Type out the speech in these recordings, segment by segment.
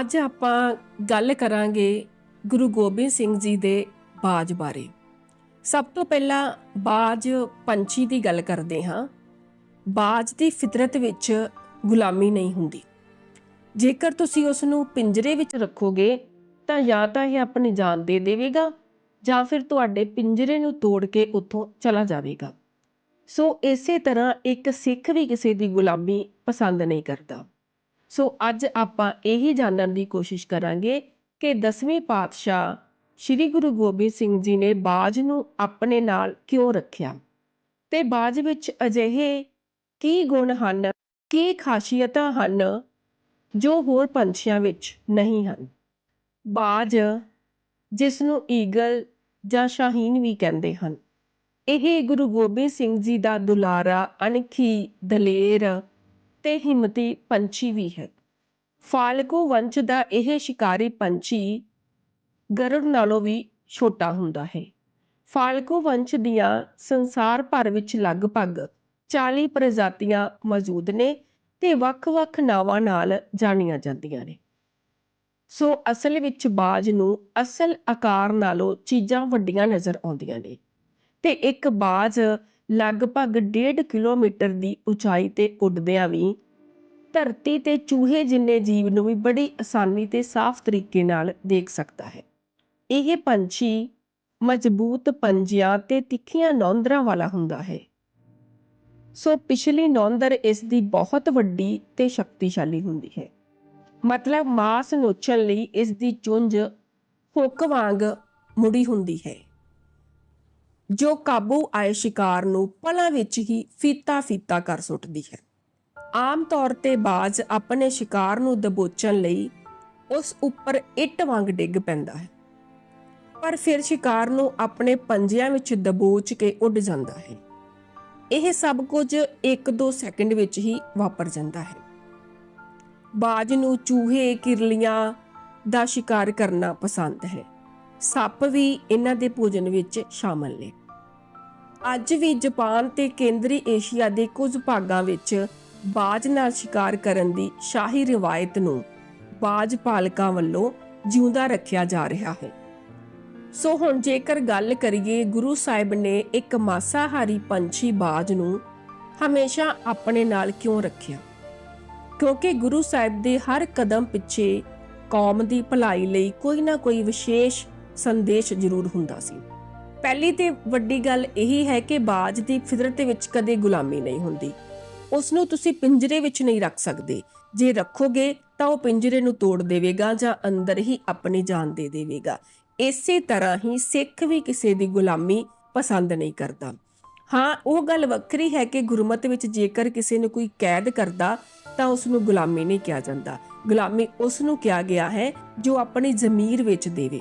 ਅੱਜ ਆਪਾਂ ਗੱਲ ਕਰਾਂਗੇ ਗੁਰੂ ਗੋਬਿੰਦ ਸਿੰਘ ਜੀ ਦੇ ਬਾਜ ਬਾਰੇ। ਸਭ ਤੋਂ ਪਹਿਲਾਂ ਬਾਜ ਪੰਛੀ ਦੀ ਗੱਲ ਕਰਦੇ ਹਾਂ। ਬਾਜ ਦੀ ਫਿਤਰਤ ਵਿੱਚ ਗੁਲਾਮੀ ਨਹੀਂ ਹੁੰਦੀ। ਜੇਕਰ ਤੁਸੀਂ ਉਸ ਨੂੰ ਪਿੰਜਰੇ ਵਿੱਚ ਰੱਖੋਗੇ, ਤਾਂ ਜਾਂ ਤਾਂ ਇਹ ਆਪਣੀ ਜਾਨ ਦੇ ਦੇਵੇਗਾ, ਜਾਂ ਫਿਰ ਤੁਹਾਡੇ ਪਿੰਜਰੇ ਨੂੰ ਤੋੜ ਕੇ ਉੱਥੋਂ ਚਲਾ ਜਾਵੇਗਾ। ਸੋ ਇਸੇ ਤਰ੍ਹਾਂ ਇੱਕ ਸਿੱਖ ਵੀ ਕਿਸੇ ਦੀ ਗੁਲਾਮੀ ਪਸੰਦ ਨਹੀਂ ਕਰਦਾ। ਸੋ ਅੱਜ ਆਪਾਂ ਇਹੀ ਜਾਣਨ ਦੀ ਕੋਸ਼ਿਸ਼ ਕਰਾਂਗੇ ਕਿ ਦਸਵੇਂ ਪਾਤਸ਼ਾਹ ਸ੍ਰੀ ਗੁਰੂ ਗੋਬਿੰਦ ਸਿੰਘ ਜੀ ਨੇ ਬਾਜ ਨੂੰ ਆਪਣੇ ਨਾਲ ਕਿਉਂ ਰੱਖਿਆ? ਤੇ ਬਾਜ ਵਿੱਚ ਅਜਿਹੇ ਕੀ ਗੁਣ ਹਨ, ਕੀ ਖਾਸੀਅਤਾਂ ਹਨ ਜੋ ਹੋਰ ਪੰਛੀਆਂ ਵਿੱਚ ਨਹੀਂ ਹਨ? ਬਾਜ ਜਿਸ ਨੂੰ ਈਗਲ ਜਾਂ ਸ਼ਾਹੀਨ ਵੀ ਕਹਿੰਦੇ ਹਨ। ਇਹ ਗੁਰੂ ਗੋਬਿੰਦ ਸਿੰਘ ਜੀ ਦਾ ਦੁਲਾਰਾ, ਅਣਖੀ, ਦਲੇਰ ਤੇ ਹਿੰਮਤੀ ਪੰਛੀ ਵੀ ਹੈ। ਫਾਲਕੋ ਵੰਸ਼ ਦਾ ਇਹ ਸ਼ਿਕਾਰੀ ਪੰਛੀ ਗਰੜ ਨਾਲੋਂ ਵੀ ਛੋਟਾ ਹੁੰਦਾ ਹੈ। ਫਾਲਕੋ ਵੰਸ਼ ਦੀਆਂ ਸੰਸਾਰ ਭਰ ਵਿੱਚ ਲਗਭਗ 40 ਪ੍ਰਜਾਤੀਆਂ ਮੌਜੂਦ ਨੇ ਤੇ ਵੱਖ-ਵੱਖ ਨਾਵਾਂ ਨਾਲ ਜਾਣੀਆਂ ਜਾਂਦੀਆਂ ਨੇ। ਸੋ ਅਸਲ ਵਿੱਚ ਬਾਜ ਨੂੰ ਅਸਲ ਆਕਾਰ ਨਾਲੋਂ ਚੀਜ਼ਾਂ ਵੱਡੀਆਂ ਨਜ਼ਰ ਆਉਂਦੀਆਂ ਨੇ। ਤੇ ਇੱਕ ਬਾਜ ਲਗਭਗ ਡੇਢ ਕਿਲੋਮੀਟਰ ਦੀ ਉਚਾਈ ਤੇ ਉੱਡਦਿਆਂ ਵੀ ਧਰਤੀ ਤੇ ਚੂਹੇ ਜਿੰਨੇ ਜੀਵ ਨੂੰ ਵੀ ਬੜੀ ਆਸਾਨੀ ਅਤੇ ਸਾਫ਼ ਤਰੀਕੇ ਨਾਲ ਦੇਖ ਸਕਦਾ ਹੈ। ਇਹ ਪੰਛੀ ਮਜ਼ਬੂਤ ਪੰਜਿਆਂ ਅਤੇ ਤਿੱਖੀਆਂ ਨੌਂਦਰਾਂ ਵਾਲਾ ਹੁੰਦਾ ਹੈ। ਸੋ ਪਿਛਲੀ ਨੌਂਦਰ ਇਸ ਦੀ ਬਹੁਤ ਵੱਡੀ ਅਤੇ ਸ਼ਕਤੀਸ਼ਾਲੀ ਹੁੰਦੀ ਹੈ। ਮਤਲਬ ਮਾਸ ਨੋਚਣ ਲਈ ਇਸ ਦੀ ਚੁੰਝ ਹੁੱਕ ਵਾਂਗ ਮੁੜੀ ਹੁੰਦੀ ਹੈ। ਜੋ ਕਾਬੂ ਆਏ ਸ਼ਿਕਾਰ ਨੂੰ ਪਲਾਂ ਵਿੱਚ ਹੀ ਫੀਤਾ ਫੀਤਾ ਕਰ ਸੁੱਟਦੀ ਹੈ। ਆਮ ਤੌਰ ਤੇ ਬਾਜ਼ ਆਪਣੇ ਸ਼ਿਕਾਰ ਨੂੰ ਦਬੋਚਣ ਲਈ ਉਸ ਉੱਪਰ ਇੱਟ ਵਾਂਗ ਡਿੱਗ ਪੈਂਦਾ ਹੈ। ਪਰ ਫਿਰ ਸ਼ਿਕਾਰ ਨੂੰ ਆਪਣੇ ਪੰਜਿਆਂ ਵਿੱਚ ਦਬੋਚ ਕੇ ਉੱਡ ਜਾਂਦਾ ਹੈ। ਇਹ ਸਭ ਕੁਝ 1-2 ਸੈਕਿੰਡ ਵਿੱਚ ਹੀ ਵਾਪਰ ਜਾਂਦਾ ਹੈ। ਬਾਜ ਨੂੰ ਚੂਹੇ, ਕਿਰਲੀਆਂ ਦਾ ਸ਼ਿਕਾਰ ਕਰਨਾ ਪਸੰਦ ਹੈ। ਸੱਪ ਵੀ ਇਹਨਾਂ ਦੇ ਭੋਜਨ ਵਿੱਚ ਸ਼ਾਮਲ ਨੇ। ਅੱਜ ਵੀ ਜਾਪਾਨ ਤੇ ਕੇਂਦਰੀ ਏਸ਼ੀਆ ਦੇ ਕੁਝ ਭਾਗਾਂ ਵਿੱਚ ਬਾਜ ਨਾਲ ਸ਼ਿਕਾਰ ਕਰਨ ਦੀ ਸ਼ਾਹੀ ਰਿਵਾਇਤ ਨੂੰ ਬਾਜ ਪਾਲਕਾਂ ਵੱਲੋਂ ਜਿਉਂਦਾ ਰੱਖਿਆ ਜਾ ਰਿਹਾ ਹੈ। ਸੋ ਹੁਣ ਜੇਕਰ ਗੱਲ ਕਰੀਏ, ਗੁਰੂ ਸਾਹਿਬ ਨੇ ਇੱਕ ਮਾਸਾਹਾਰੀ ਪੰਛੀ ਬਾਜ ਨੂੰ ਹਮੇਸ਼ਾ ਆਪਣੇ ਨਾਲ ਕਿਉਂ ਰੱਖਿਆ? ਕਿਉਂਕਿ ਗੁਰੂ ਸਾਹਿਬ ਦੇ ਹਰ ਕਦਮ ਪਿੱਛੇ ਕੌਮ ਦੀ ਭਲਾਈ ਲਈ ਕੋਈ ਨਾ ਕੋਈ ਵਿਸ਼ੇਸ਼ ਸੰਦੇਸ਼ ਜ਼ਰੂਰ ਹੁੰਦਾ ਸੀ। ਪਹਿਲੀ ਤੇ ਵੱਡੀ ਗੱਲ ਇਹੀ ਹੈ ਕਿ ਬਾਜ ਦੀ ਫਿਤਰਤ ਵਿੱਚ ਕਦੇ ਗੁਲਾਮੀ ਨਹੀਂ ਹੁੰਦੀ। ਉਸ ਨੂੰ ਤੁਸੀਂ ਪਿੰਜਰੇ ਵਿੱਚ ਨਹੀਂ ਰੱਖ ਸਕਦੇ। ਜੇ ਰੱਖੋਗੇ ਤਾਂ ਉਹ ਪਿੰਜਰੇ ਨੂੰ ਤੋੜ ਦੇਵੇਗਾ ਜਾਂ ਅੰਦਰ ਹੀ ਆਪਣੀ ਜਾਨ ਦੇ ਦੇਵੇਗਾ। ਇਸੇ ਤਰ੍ਹਾਂ ਹੀ ਸਿੱਖ ਵੀ ਕਿਸੇ ਦੀ ਗੁਲਾਮੀ ਪਸੰਦ ਨਹੀਂ ਕਰਦਾ। ਹਾਂ, ਉਹ ਗੱਲ ਵੱਖਰੀ ਹੈ ਕਿ ਗੁਰਮਤ ਵਿੱਚ ਜੇਕਰ ਕਿਸੇ ਨੂੰ ਕੋਈ ਕੈਦ ਕਰਦਾ, ਤਾਂ ਉਸ ਨੂੰ ਗੁਲਾਮੀ ਨਹੀਂ ਕਿਹਾ ਜਾਂਦਾ। ਗੁਲਾਮੀ ਉਸ ਨੂੰ ਕਿਹਾ ਗਿਆ ਹੈ ਜੋ ਆਪਣੀ ਜ਼ਮੀਰ ਵਿੱਚ ਦੇਵੇ।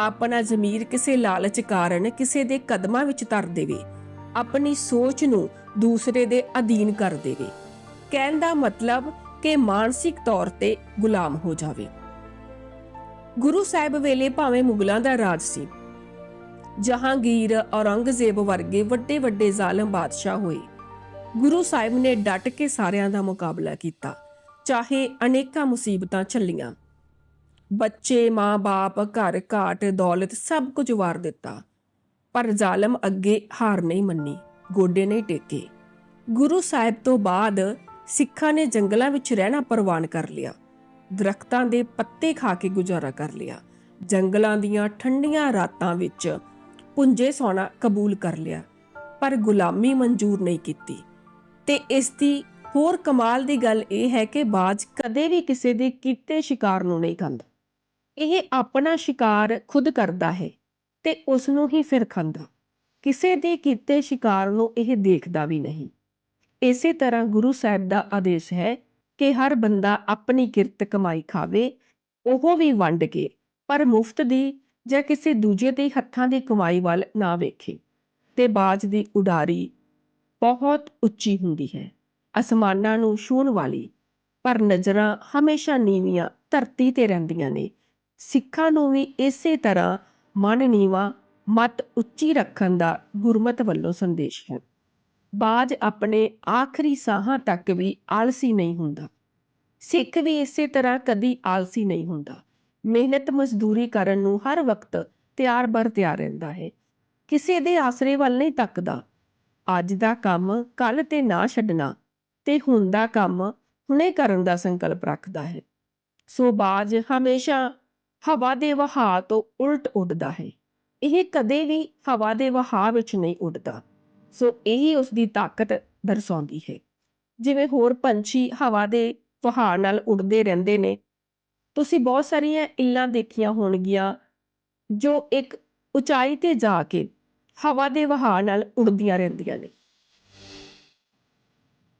ਆਪਣਾ ਜ਼ਮੀਰ ਕਿਸੇ ਲਾਲਚ ਕਾਰਨ ਕਿਸੇ ਦੇ ਕਦਮਾਂ ਵਿੱਚ ਧਰ ਦੇਵੇ। ਆਪਣੀ ਸੋਚ ਨੂੰ ਦੂਸਰੇ ਦੇ ਅਧੀਨ ਕਰ ਦੇਵੇ। ਕਹਿਣ ਦਾ ਮਤਲਬ ਕਿ ਮਾਨਸਿਕ ਤੌਰ ਤੇ ਗੁਲਾਮ ਹੋ ਜਾਵੇ। ਗੁਰੂ ਸਾਹਿਬ ਵੇਲੇ ਭਾਵੇਂ ਮੁਗਲਾਂ ਦਾ ਰਾਜ ਸੀ। ਜਹਾਂਗੀਰ, ਔਰੰਗਜ਼ੇਬ ਵਰਗੇ ਵੱਡੇ ਵੱਡੇ ਜ਼ਾਲਮ ਬਾਦਸ਼ਾਹ ਹੋਏ। ਗੁਰੂ ਸਾਹਿਬ ਨੇ ਡਟ ਕੇ ਸਾਰਿਆਂ ਦਾ ਮੁਕਾਬਲਾ ਕੀਤਾ, ਚਾਹੇ ਅਨੇਕਾਂ ਮੁਸੀਬਤਾਂ ਝੱਲੀਆਂ। ਬੱਚੇ ਮਾਂ-ਬਾਪ ਘਰ ਘਾਟ, ਦੌਲਤ ਸਭ ਕੁਝ ਵਾਰ ਦਿੱਤਾ। ਪਰ ਜ਼ਾਲਮ ਅੱਗੇ ਹਾਰ ਨਹੀਂ ਮੰਨੀ, ਗੋਡੇ ਨਹੀਂ ਟੇਕੇ। ਗੁਰੂ ਸਾਹਿਬ ਤੋਂ ਬਾਅਦ ਸਿੱਖਾਂ ਨੇ ਜੰਗਲਾਂ ਵਿੱਚ ਰਹਿਣਾ ਪ੍ਰਵਾਨ ਕਰ ਲਿਆ। ਦਰਖਤਾਂ ਦੇ ਪੱਤੇ ਖਾ ਕੇ ਗੁਜ਼ਾਰਾ ਕਰ ਲਿਆ। ਜੰਗਲਾਂ ਦੀਆਂ ਠੰਡੀਆਂ ਰਾਤਾਂ ਵਿੱਚ ਪੁੰਜੇ ਸੌਣਾ ਕਬੂਲ ਕਰ ਲਿਆ। ਪਰ ਗੁਲਾਮੀ ਮਨਜ਼ੂਰ ਨਹੀਂ ਕੀਤੀ। ਤੇ ਇਸ ਦੀ ਹੋਰ ਕਮਾਲ ਦੀ ਗੱਲ ਇਹ ਹੈ ਕਿ ਬਾਜ ਕਦੇ ਵੀ ਕਿਸੇ ਦੇ ਕੀਤੇ ਸ਼ਿਕਾਰ ਨੂੰ ਨਹੀਂ ਖਾਂਦਾ। ਇਹ ਆਪਣਾ ਸ਼ਿਕਾਰ ਖੁਦ ਕਰਦਾ ਹੈ ਤੇ ਉਸ ਨੂੰ ਹੀ ਫਿਰ ਖਾਂਦਾ। ਕਿਸੇ ਦੇ ਕੀਤੇ ਸ਼ਿਕਾਰ ਨੂੰ ਇਹ ਦੇਖਦਾ ਵੀ ਨਹੀਂ। ਇਸੇ ਤਰ੍ਹਾਂ ਗੁਰੂ ਸਾਹਿਬ ਦਾ ਆਦੇਸ਼ ਹੈ ਕਿ ਹਰ ਬੰਦਾ ਆਪਣੀ ਕਿਰਤ ਕਮਾਈ ਖਾਵੇ, ਉਹ ਵੀ ਵੰਡ ਕੇ, ਪਰ ਮੁਫਤ ਦੀ ਜਾਂ ਕਿਸੇ ਦੂਜੇ ਦੇ ਹੱਥਾਂ ਦੀ ਕਮਾਈ ਵੱਲ ਨਾ ਵੇਖੇ। ਤੇ ਬਾਜ ਦੀ ਉਡਾਰੀ ਬਹੁਤ ਉੱਚੀ ਹੁੰਦੀ ਹੈ, ਅਸਮਾਨਾਂ ਨੂੰ ਛੂਹਣ ਵਾਲੀ, ਪਰ ਨਜ਼ਰਾਂ ਹਮੇਸ਼ਾ ਨੀਵੀਆਂ, ਧਰਤੀ ਤੇ ਰਹਿੰਦੀਆਂ ਨੇ। ਸਿੱਖਾਂ ਨੂੰ ਵੀ ਇਸੇ ਤਰ੍ਹਾਂ ਮਨ ਨੀਵਾਂ ਮਤ ਉੱਚੀ ਰੱਖਣ ਦਾ ਗੁਰਮਤ ਵੱਲੋਂ ਸੰਦੇਸ਼ ਹੈ। ਬਾਜ ਆਪਣੇ ਆਖਰੀ ਸਾਹਾਂ ਤੱਕ ਵੀ ਆਲਸੀ ਨਹੀਂ ਹੁੰਦਾ। ਸਿੱਖ ਵੀ ਇਸੇ ਤਰ੍ਹਾਂ ਕਦੀ ਆਲਸੀ ਨਹੀਂ ਹੁੰਦਾ। ਮਿਹਨਤ ਮਜ਼ਦੂਰੀ ਕਰਨ ਨੂੰ ਹਰ ਵਕਤ ਤਿਆਰ ਬਰ ਤਿਆਰ ਰਹਿੰਦਾ ਹੈ। ਕਿਸੇ ਦੇ ਆਸਰੇ ਵੱਲ ਨਹੀਂ ਤੱਕਦਾ। ਅੱਜ ਦਾ ਕੰਮ ਕੱਲ ਤੇ ਨਾ ਛੱਡਣਾ ਤੇ ਹੁਣ ਦਾ ਕੰਮ ਹੁਣੇ ਕਰਨ ਦਾ ਸੰਕਲਪ ਰੱਖਦਾ ਹੈ। ਸੋ ਬਾਜ ਹਮੇਸ਼ਾ ਹਵਾ ਦੇ ਵਹਾਅ ਤੋਂ ਉਲਟ ਉੱਡਦਾ ਹੈ। ਇਹ ਕਦੇ ਵੀ ਹਵਾ ਦੇ ਵਹਾਅ ਵਿੱਚ ਨਹੀਂ ਉੱਡਦਾ। ਸੋ ਇਹੀ ਉਸ ਦੀ ਤਾਕਤ ਦਰਸਾਉਂਦੀ ਹੈ। ਜਿਵੇਂ ਹੋਰ ਪੰਛੀ ਹਵਾ ਦੇ ਵਹਾਅ ਨਾਲ ਉੱਡਦੇ ਰਹਿੰਦੇ ਨੇ। ਤੁਸੀਂ ਬਹੁਤ ਸਾਰੀਆਂ ਇੱਲਾਂ ਦੇਖੀਆਂ ਹੋਣਗੀਆਂ ਜੋ ਇੱਕ ਉਚਾਈ ਤੇ ਜਾ ਕੇ ਹਵਾ ਦੇ ਵਹਾਅ ਨਾਲ ਉੱਡਦੀਆਂ ਰਹਿੰਦੀਆਂ ਨੇ।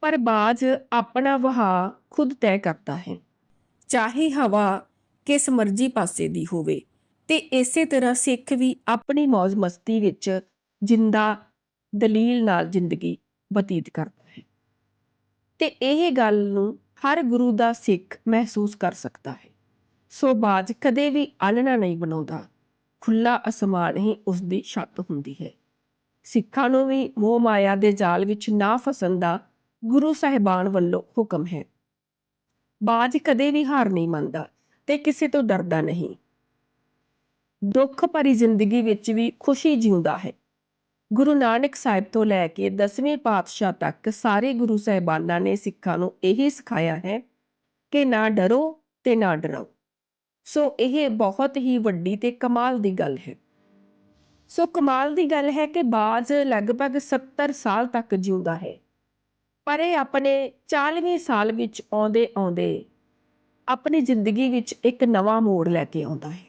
ਪਰ ਬਾਜ ਆਪਣਾ ਵਹਾਅ ਖੁਦ ਤੈਅ ਕਰਦਾ ਹੈ। ਚਾਹੇ ਹਵਾ ਕਿਸ ਮਰਜ਼ੀ ਪਾਸੇ ਦੀ ਹੋਵੇ। ਤੇ ਇਸੇ ਤਰ੍ਹਾਂ ਸਿੱਖ ਵੀ ਆਪਣੀ ਮौज ਮਸਤੀ ਵਿੱਚ ਜਿੰਦਾ ਦਲੀਲ ਨਾਲ ਜ਼ਿੰਦਗੀ ਬਤੀਤ ਕਰਦਾ ਹੈ। ਤੇ ਇਹ ਗੱਲ ਨੂੰ ਹਰ ਗੁਰੂ ਦਾ ਸਿੱਖ ਮਹਿਸੂਸ ਕਰ ਸਕਦਾ ਹੈ। ਸੋ ਬਾਜ ਕਦੇ ਵੀ ਆਲਣਾ ਨਹੀਂ ਬਣਾਉਂਦਾ। ਖੁੱਲਾ ਅਸਮਾਨ ਹੀ ਉਸ ਦੀ ਛੱਤ ਹੁੰਦੀ ਹੈ। ਸਿੱਖਾਂ ਨੂੰ ਵੀ ਮੋਹ ਮਾਇਆ ਦੇ ਜਾਲ ਵਿੱਚ ਨਾ ਫਸਣ ਦਾ ਗੁਰੂ ਸਾਹਿਬਾਨ ਵੱਲੋਂ ਹੁਕਮ ਹੈ। ਬਾਜ ਕਦੇ ਵੀ ਹਾਰ ਨਹੀਂ ਮੰਨਦਾ। ਤੇ ਕਿਸੇ ਤੋਂ ਡਰਦਾ ਨਹੀਂ। ਦੁੱਖ ਭਰੀ ਜ਼ਿੰਦਗੀ ਵਿੱਚ ਵੀ ਖੁਸ਼ੀ ਜਿਉਂਦਾ ਹੈ। ਗੁਰੂ ਨਾਨਕ ਸਾਹਿਬ ਤੋਂ ਲੈ ਕੇ 10ਵੇਂ ਪਾਤਸ਼ਾਹ ਤੱਕ ਸਾਰੇ ਗੁਰੂ ਸਾਹਿਬਾਨਾਂ ਨੇ ਸਿੱਖਾਂ ਨੂੰ ਇਹ ਸਿਖਾਇਆ ਹੈ ਕਿ ਨਾ ਡਰੋ ਤੇ ਨਾ ਡਰਾਓ। ਸੋ ਇਹ ਬਹੁਤ ਹੀ ਵੱਡੀ ਤੇ ਕਮਾਲ ਦੀ ਗੱਲ ਹੈ। ਸੋ ਕਮਾਲ ਦੀ ਗੱਲ ਹੈ ਕਿ ਬਾਜ਼ ਲਗਭਗ 70 ਸਾਲ ਤੱਕ ਜਿਉਂਦਾ ਹੈ। ਪਰ ਇਹ ਆਪਣੇ 40ਵੇਂ ਸਾਲ ਵਿੱਚ ਆਉਂਦੇ ਆਉਂਦੇ ਆਪਣੀ ਜ਼ਿੰਦਗੀ ਵਿੱਚ ਇੱਕ ਨਵਾਂ ਮੋੜ ਲੈ ਕੇ ਆਉਂਦਾ ਹੈ।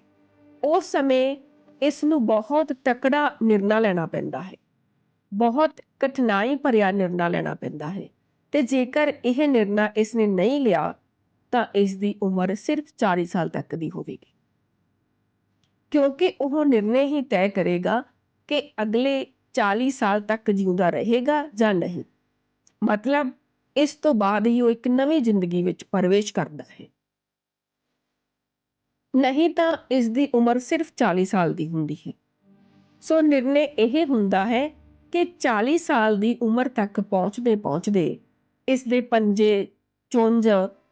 ਉਸ ਸਮੇਂ ਇਸ ਨੂੰ ਬਹੁਤ ਤਕੜਾ ਨਿਰਣਾ ਲੈਣਾ ਪੈਂਦਾ ਹੈ। ਬਹੁਤ ਕਠਿਨਾਈ ਭਰਿਆ ਨਿਰਣਾ ਲੈਣਾ ਪੈਂਦਾ ਹੈ। ਤੇ ਜੇਕਰ ਇਹ ਨਿਰਣਾ ਇਸ ਨੇ ਨਹੀਂ ਲਿਆ, ਤਾਂ ਇਸ ਦੀ ਉਮਰ ਸਿਰਫ 40 ਸਾਲ ਤੱਕ ਦੀ ਹੋਵੇਗੀ। ਕਿਉਂਕਿ ਉਹ ਨਿਰਣੇ ਹੀ ਤੈਅ ਕਰੇਗਾ ਕਿ ਅਗਲੇ 40 ਸਾਲ ਤੱਕ ਜਿਉਂਦਾ ਰਹੇਗਾ ਜਾਂ ਨਹੀਂ। ਮਤਲਬ ਇਸ ਤੋਂ ਬਾਅਦ ਹੀ ਉਹ ਇੱਕ ਨਵੀਂ ਜ਼ਿੰਦਗੀ ਵਿੱਚ ਪ੍ਰਵੇਸ਼ ਕਰਦਾ ਹੈ। ਨਹੀਂ ਤਾਂ ਇਸ ਦੀ ਉਮਰ ਸਿਰਫ 40 ਸਾਲ ਦੀ ਹੁੰਦੀ ਹੈ। ਸੋ ਨਿਰਣੇ ਇਹ ਹੁੰਦਾ ਹੈ ਕਿ 40 ਸਾਲ ਦੀ ਉਮਰ ਤੱਕ ਪਹੁੰਚਦੇ ਪਹੁੰਚਦੇ ਇਸ ਦੇ ਪੰਜੇ, ਚੁੰਝ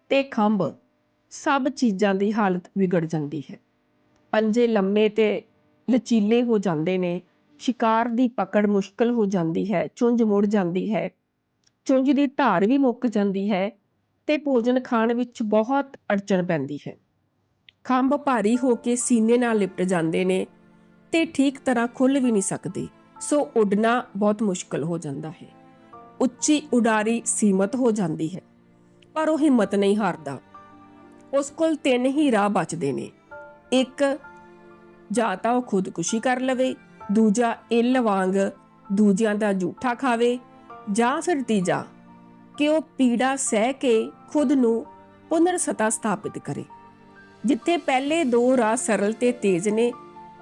ਤੇ ਖੰਭ ਸਭ ਚੀਜ਼ਾਂ ਦੀ ਹਾਲਤ ਵਿਗੜ ਜਾਂਦੀ ਹੈ। ਪੰਜੇ ਲੰਮੇ ਤੇ ਲਚੀਲੇ ਹੋ ਜਾਂਦੇ ਨੇ, ਸ਼ਿਕਾਰ ਦੀ ਪਕੜ ਮੁਸ਼ਕਲ ਹੋ ਜਾਂਦੀ ਹੈ, ਚੁੰਝ ਮੁੜ ਜਾਂਦੀ ਹੈ, ਚੁੰਝ ਦੀ ਧਾਰ ਵੀ ਮੁੱਕ ਜਾਂਦੀ ਹੈ ਤੇ ਭੋਜਨ ਖਾਣ ਵਿੱਚ ਬਹੁਤ ਅੜਚਣ ਪੈਂਦੀ ਹੈ। ਖੰਭ ਭਾਰੀ ਹੋ ਕੇ ਸੀਨੇ ਨਾਲ ਲਿਪਟ ਜਾਂਦੇ ਨੇ ਤੇ ਠੀਕ ਤਰ੍ਹਾਂ ਖੁੱਲ ਵੀ ਨਹੀਂ ਸਕਦੇ। ਸੋ ਉੱਡਣਾ ਬਹੁਤ ਮੁਸ਼ਕਲ ਹੋ ਜਾਂਦਾ ਹੈ। ਉੱਚੀ ਉਡਾਰੀ ਸੀਮਤ ਹੋ ਜਾਂਦੀ ਹੈ, ਪਰ ਉਹ ਹਿੰਮਤ ਨਹੀਂ ਹਾਰਦਾ। ਉਸ ਕੋਲ ਤਿੰਨ ਹੀ ਰਾਹ ਬਚਦੇ ਨੇ। ਇੱਕ, ਜਾਂ ਤਾਂ ਉਹ ਖੁਦਕੁਸ਼ੀ ਕਰ ਲਵੇ, ਦੂਜਾ ਇੱਲ ਵਾਂਗ ਦੂਜਿਆਂ ਦਾ ਝੂਠਾ ਖਾਵੇ, ਜਾਂ ਫਿਰ ਤੀਜਾ, ਕਿ ਉਹ ਪੀੜਾ ਸਹਿ ਕੇ ਖੁਦ ਨੂੰ ਪੁਨਰ ਸਤਾ ਸਥਾਪਿਤ ਕਰੇ। ਜਿੱਥੇ ਪਹਿਲੇ ਦੋ ਰਾਹ ਸਰਲ ਤੇ ਤੇਜ਼ ਨੇ,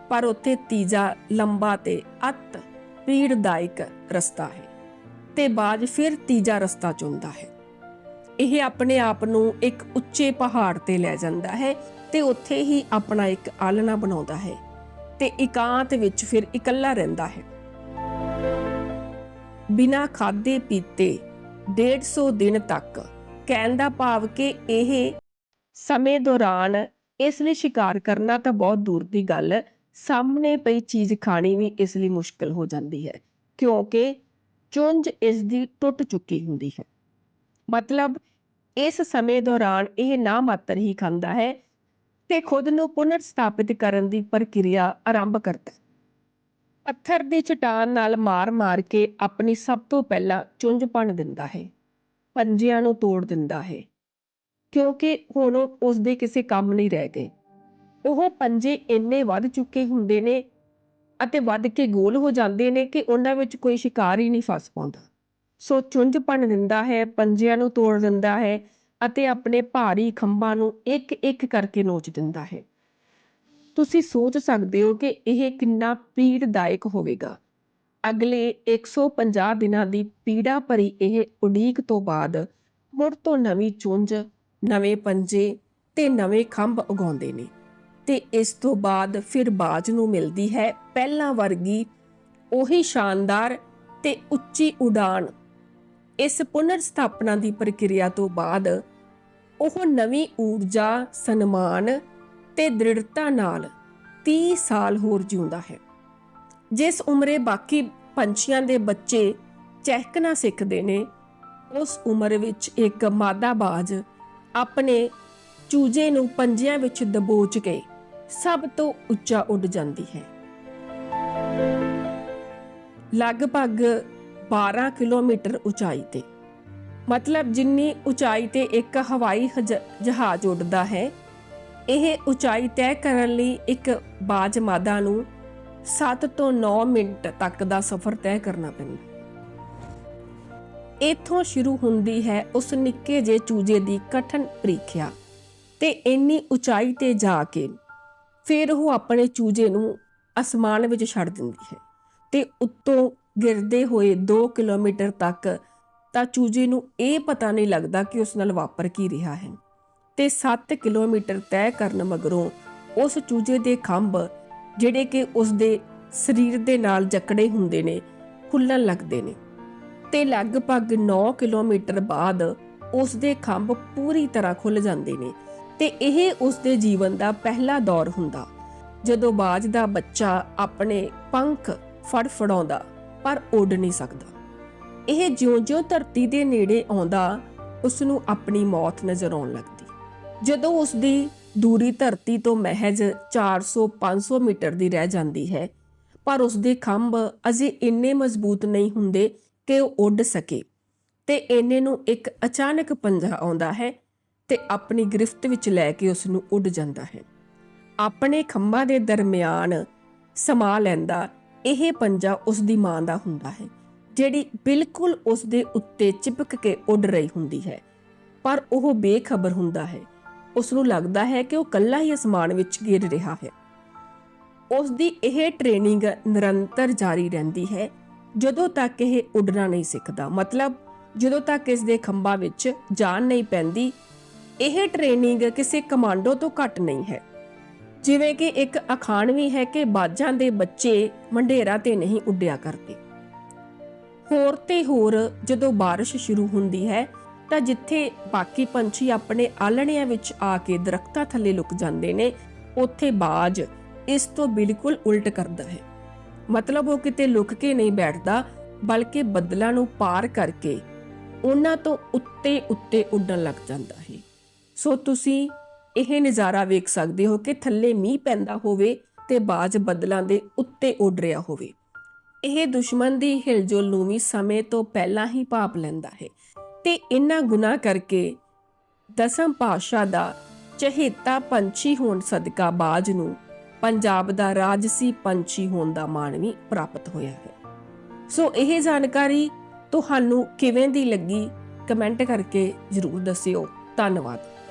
ਪਰ ਉੱਥੇ ਤੀਜਾ ਲੰਬਾ ਤੇ ਅਤ ਪੀੜਦਾਇਕ ਰਸਤਾ ਹੈ ਤੇ ਬਾਜ ਫਿਰ ਤੀਜਾ ਰਸਤਾ ਚੁਣਦਾ ਹੈ। ਇਹ ਆਪਣੇ ਆਪ ਨੂੰ ਇੱਕ ਉੱਚੇ ਪਹਾੜ ਤੇ ਲੈ ਜਾਂਦਾ ਹੈ ਤੇ ਉੱਥੇ ਹੀ ਆਪਣਾ ਇੱਕ ਆਲਣਾ ਬਣਾਉਂਦਾ ਹੈ ਤੇ ਇਕਾਂਤ ਵਿੱਚ ਫਿਰ ਇਕੱਲਾ ਰਹਿੰਦਾ ਹੈ। ਬਿਨਾ ਖਾਦੇ ਪੀਤੇ 150 ਦਿਨ ਤੱਕ ਕਹਿਣ ਦਾ ਭਾਵ ਕਿ ਇਹ ਸਮੇਂ ਦੌਰਾਨ ਇਸ ਲਈ ਸ਼ਿਕਾਰ ਕਰਨਾ ਤਾਂ ਬਹੁਤ ਦੂਰ ਦੀ ਗੱਲ ਹੈ। ਸਾਹਮਣੇ ਪਈ ਚੀਜ਼ ਖਾਣੀ ਵੀ ਇਸ ਲਈ ਮੁਸ਼ਕਲ ਹੋ ਜਾਂਦੀ ਹੈ, ਕਿਉਂਕਿ ਚੁੰਝ ਇਸ ਦੀ ਟੁੱਟ ਚੁੱਕੀ ਹੁੰਦੀ ਹੈ। ਮਤਲਬ ਇਸ ਸਮੇਂ ਦੌਰਾਨ ਇਹ ਨਾ ਮਾਤਰ ਹੀ ਖਾਂਦਾ ਹੈ ਤੇ ਖੁਦ ਨੂੰ ਪੁਨਰ ਸਥਾਪਿਤ ਕਰਨ ਦੀ ਪ੍ਰਕਿਰਿਆ ਆਰੰਭ ਕਰਦਾ ਹੈ। ਪੱਥਰ ਦੀ ਚਟਾਨ ਨਾਲ ਮਾਰ-ਮਾਰ ਕੇ ਆਪਣੀ ਸਭ ਤੋਂ ਪਹਿਲਾਂ ਚੁੰਝ ਭੰਨ ਦਿੰਦਾ ਹੈ, ਪੰਜਿਆਂ ਨੂੰ ਤੋੜ ਦਿੰਦਾ ਹੈ। ਕਿਉਂਕਿ ਹੁਣ ਉਸ ਦੇ ਕਿਸੇ ਕੰਮ ਨਹੀਂ ਰਹਿ ਗਏ। ਉਹ ਪੰਜੇ ਇੰਨੇ ਵੱਧ ਚੁੱਕੇ ਹੁੰਦੇ ਨੇ ਅਤੇ ਵੱਧ ਕੇ ਗੋਲ ਹੋ ਜਾਂਦੇ ਨੇ ਕਿ ਉਹਨਾਂ ਵਿੱਚ ਕੋਈ ਸ਼ਿਕਾਰ ਹੀ ਨਹੀਂ ਫਸ ਪਾਉਂਦਾ। ਸੋ ਚੁੰਝ ਭੰਨ ਦਿੰਦਾ ਹੈ, ਪੰਜਿਆਂ ਨੂੰ ਤੋੜ ਦਿੰਦਾ ਹੈ ਅਤੇ ਆਪਣੇ ਭਾਰੀ ਖੰਭਾਂ ਨੂੰ ਇੱਕ ਇੱਕ ਕਰਕੇ ਨੋਚ ਦਿੰਦਾ ਹੈ। ਤੁਸੀਂ ਸੋਚ ਸਕਦੇ ਹੋ ਕਿ ਇਹ ਕਿੰਨਾ ਪੀੜਦਾਇਕ ਹੋਵੇਗਾ। ਅਗਲੇ 150 ਦਿਨਾਂ ਦੀ ਪੀੜਾ ਭਰੀ ਇਹ ਉਡੀਕ ਤੋਂ ਬਾਅਦ ਮੁੜ ਤੋਂ ਨਵੀਂ ਚੁੰਝ ਨਵੇਂ ਪੰਜੇ ਤੇ ਨਵੇਂ ਖੰਭ ਉਗਾਉਂਦੇ ਨੇ ਤੇ ਇਸ ਤੋਂ ਬਾਅਦ ਫਿਰ ਬਾਜ ਨੂੰ ਮਿਲਦੀ ਹੈ ਪਹਿਲਾਂ ਵਰਗੀ ਉਹੀ ਸ਼ਾਨਦਾਰ ਤੇ ਉੱਚੀ ਉਡਾਨ ਇਸ ਪੁਨਰ ਸਥਾਪਨਾ ਦੀ ਪ੍ਰਕਿਰਿਆ ਤੋਂ ਬਾਅਦ ਉਹ ਨਵੀਂ ਊਰਜਾ, ਸਨਮਾਨ ਤੇ ਦ੍ਰਿੜਤਾ ਨਾਲ 30 ਸਾਲ ਹੋਰ ਜਿਉਂਦਾ ਹੈ। ਜਿਸ ਉਮਰੇ ਬਾਕੀ ਪੰਛੀਆਂ ਦੇ ਬੱਚੇ ਚਹਿਕਣਾ ਸਿੱਖਦੇ ਨੇ, ਉਸ ਉਮਰ ਵਿੱਚ ਇੱਕ ਮਾਦਾ ਬਾਜ ਆਪਣੇ ਚੂਜੇ ਨੂੰ ਪੰਜਿਆਂ ਵਿੱਚ ਦਬੋਚ ਕੇ ਸਭ ਤੋਂ ਉੱਚਾ ਉੱਡ ਜਾਂਦੀ ਹੈ। ਲਗਭਗ 12 ਕਿਲੋਮੀਟਰ ਉਚਾਈ ਤੇ। ਮਤਲਬ ਜਿੰਨੀ ਉਚਾਈ ਤੇ ਇੱਕ ਹਵਾਈ ਹਜ- ਜਹਾਜ਼ ਉੱਡਦਾ ਹੈ, ਇਹ ਉਚਾਈ ਤੈਅ ਕਰਨ ਲਈ ਇੱਕ ਬਾਜ ਮਾਦਾ ਨੂੰ 7 ਤੋਂ 9 ਮਿੰਟ ਤੱਕ ਦਾ ਸਫ਼ਰ ਤੈਅ ਕਰਨਾ ਪੈਂਦਾ। ਇੱਥੋਂ ਸ਼ੁਰੂ ਹੁੰਦੀ ਹੈ ਉਸ ਨਿੱਕੇ ਜਿਹੇ ਚੂਜੇ ਦੀ ਕਠਨ ਪ੍ਰੀਖਿਆ ਤੇ ਇੰਨੀ ਉਚਾਈ ਤੇ ਜਾ ਕੇ ਫਿਰ ਉਹ ਆਪਣੇ ਚੂਜੇ ਨੂੰ ਅਸਮਾਨ ਵਿੱਚ ਛੱਡ ਦਿੰਦੀ ਹੈ ਤੇ ਉੱਤੋਂ ਗਿਰਦੇ ਹੋਏ 2 ਕਿਲੋਮੀਟਰ ਤੱਕ ਤਾਂ ਚੂਜੇ ਨੂੰ ਇਹ ਪਤਾ ਨਹੀਂ ਲੱਗਦਾ ਕਿ ਉਸ ਨਾਲ ਵਾਪਰ ਕੀ ਰਿਹਾ ਹੈ ਤੇ 7 ਕਿਲੋਮੀਟਰ ਤੈਅ ਕਰਨ ਮਗਰੋਂ ਉਸ ਚੂਜੇ ਦੇ ਖੰਭ ਜਿਹੜੇ ਕਿ ਉਸ ਦੇ ਸਰੀਰ ਦੇ ਨਾਲ ਜਕੜੇ ਹੁੰਦੇ ਨੇ ਖੁੱਲਣ ਲੱਗਦੇ ਨੇ। ਤੇ ਲਗਭਗ 9 ਕਿਲੋਮੀਟਰ ਬਾਅਦ ਉਸ ਦੇ ਖੰਭ ਪੂਰੀ ਤਰ੍ਹਾਂ ਖੁੱਲ ਜਾਂਦੇ ਨੇ ਤੇ ਇਹ ਉਸ ਦੇ ਜੀਵਨ ਦਾ ਪਹਿਲਾ ਦੌਰ ਹੁੰਦਾ। ਜਦੋਂ ਬਾਜ ਦਾ ਬੱਚਾ ਆਪਣੇ ਪੰਖ ਫੜਫੜਾਉਂਦਾ ਪਰ ਉੱਡ ਨਹੀਂ ਸਕਦਾ। ਇਹ ਜਿਉਂ-ਜਿਉਂ ਧਰਤੀ ਦੇ ਨੇੜੇ ਆਉਂਦਾ ਉਸ ਨੂੰ ਆਪਣੀ ਮੌਤ ਨਜ਼ਰ ਆਉਣ ਲੱਗਦੀ। ਜਦੋਂ ਉਸ ਦੀ ਦੂਰੀ ਧਰਤੀ ਤੋਂ ਮਹਿਜ 400-500 ਮੀਟਰ ਦੀ ਰਹਿ ਜਾਂਦੀ ਹੈ, ਪਰ ਉਸ ਦੇ ਖੰਭ ਅਜੇ ਇੰਨੇ ਮਜ਼ਬੂਤ ਨਹੀਂ ਹੁੰਦੇ ਕਿ ਉਹ ਉੱਡ ਸਕੇ। ਤੇ ਇਹਨੇ ਨੂੰ ਇੱਕ ਅਚਾਨਕ ਪੰਜਾ ਆਉਂਦਾ ਹੈ ਤੇ ਆਪਣੀ ਗ੍ਰਿਫਤ ਵਿੱਚ ਲੈ ਕੇ ਉਸ ਨੂੰ ਉੱਡ ਜਾਂਦਾ ਹੈ। ਆਪਣੇ ਖੰਭਾਂ ਦੇ ਦਰਮਿਆਨ ਸਮਾ ਲੈਂਦਾ, ਇਹ ਪੰਜਾ ਉਸ ਦੀ ਮਾਂ ਦਾ ਹੁੰਦਾ ਹੈ, ਜਿਹੜੀ ਬਿਲਕੁਲ ਉਸ ਦੇ ਉੱਤੇ ਚਿਪਕ ਕੇ ਉੱਡ ਰਹੀ ਹੁੰਦੀ ਹੈ। ਪਰ ਉਹ ਬੇਖਬਰ ਹੁੰਦਾ ਹੈ। ਉਸ ਨੂੰ ਲੱਗਦਾ ਹੈ ਕਿ ਉਹ ਕੱਲਾ ਹੀ ਅਸਮਾਨ ਵਿੱਚ ਗਿਰ ਰਿਹਾ ਹੈ। ਉਸ ਦੀ ਇਹ ਟ੍ਰੇਨਿੰਗ ਨਿਰੰਤਰ ਜਾਰੀ ਰਹਿੰਦੀ ਹੈ ਜਦੋਂ ਤੱਕ ਇਹ ਉੱਡਣਾ ਨਹੀਂ ਸਿੱਖਦਾ, ਮਤਲਬ ਜਦੋਂ ਤੱਕ ਇਸ ਦੇ ਖੰਭਾਂ ਵਿੱਚ ਜਾਨ ਨਹੀਂ ਪੈਂਦੀ, ਇਹ ਟ੍ਰੇਨਿੰਗ ਕਿਸੇ ਕਮਾਂਡੋ ਤੋਂ ਘੱਟ ਨਹੀਂ ਹੈ। ਜਿਵੇਂ ਕਿ ਇੱਕ ਅਖਾਣ ਵੀ ਹੈ ਕਿ ਬਾਜਾਂ ਦੇ ਬੱਚੇ ਮੰਡੇਰਾ ਤੇ ਨਹੀਂ ਉੱਡਿਆ ਕਰਦੇ। ਹੋਰ ਤੇ ਹੋਰ ਜਦੋਂ ਬਾਰਿਸ਼ ਸ਼ੁਰੂ ਹੁੰਦੀ ਹੈ, ਤਾਂ ਜਿੱਥੇ ਬਾਕੀ ਪੰਛੀ ਆਪਣੇ ਆਲਣਿਆਂ ਵਿੱਚ ਆ ਕੇ ਦਰਖਤਾਂ ਥੱਲੇ ਲੁਕ ਜਾਂਦੇ ਨੇ, ਉੱਥੇ ਬਾਜ ਇਸ ਤੋਂ ਬਿਲਕੁਲ ਉਲਟ ਕਰਦਾ ਹੈ। ਮਤਲਬ ਉਹ ਕਿਤੇ ਲੁਕ ਕੇ ਨਹੀਂ ਬੈਠਦਾ, ਬਲਕਿ ਬੱਦਲਾਂ ਨੂੰ ਪਾਰ ਕਰਕੇ ਉਹਨਾਂ ਤੋਂ ਉੱਤੇ ਉੱਤੇ ਉੱਡਣ ਲੱਗ ਜਾਂਦਾ ਹੈ। ਸੋ ਤੁਸੀਂ ਇਹ ਨਜ਼ਾਰਾ ਵੇਖ ਸਕਦੇ ਹੋ ਕਿ ਥੱਲੇ ਮੀਂਹ ਪੈਂਦਾ ਹੋਵੇ ਤੇ ਬਾਜ ਬੱਦਲਾਂ ਦੇ ਉੱਤੇ ਉੱਡ ਰਿਹਾ ਹੋਵੇ। ਇਹ ਦੁਸ਼ਮਣ ਦੀ ਹਿਲਜੁਲ ਨੂੰ ਵੀ ਸਮੇਂ ਤੋਂ ਪਹਿਲਾਂ ਹੀ ਭਾਪ ਲੈਂਦਾ ਹੈ ਤੇ ਇਨ੍ਹਾਂ ਗੁਨਾਹ ਕਰਕੇ ਦਸਮ ਪਾਤਸ਼ਾਹ ਦਾ ਚਹੇਤਾ ਪੰਛੀ ਹੋਣ ਸਦਕਾ ਬਾਜ ਨੂੰ ਪੰਜਾਬ ਦਾ ਰਾਜਸੀ ਪੰਛੀ ਹੋਣ ਦਾ ਮਾਣ ਵੀ ਪ੍ਰਾਪਤ ਹੋਇਆ ਹੈ। ਸੋ ਇਹ ਜਾਣਕਾਰੀ ਤੁਹਾਨੂੰ ਕਿਵੇਂ ਦੀ ਲੱਗੀ? ਕਮੈਂਟ ਕਰਕੇ ਜਰੂਰ ਦੱਸਿਓ। ਧੰਨਵਾਦ।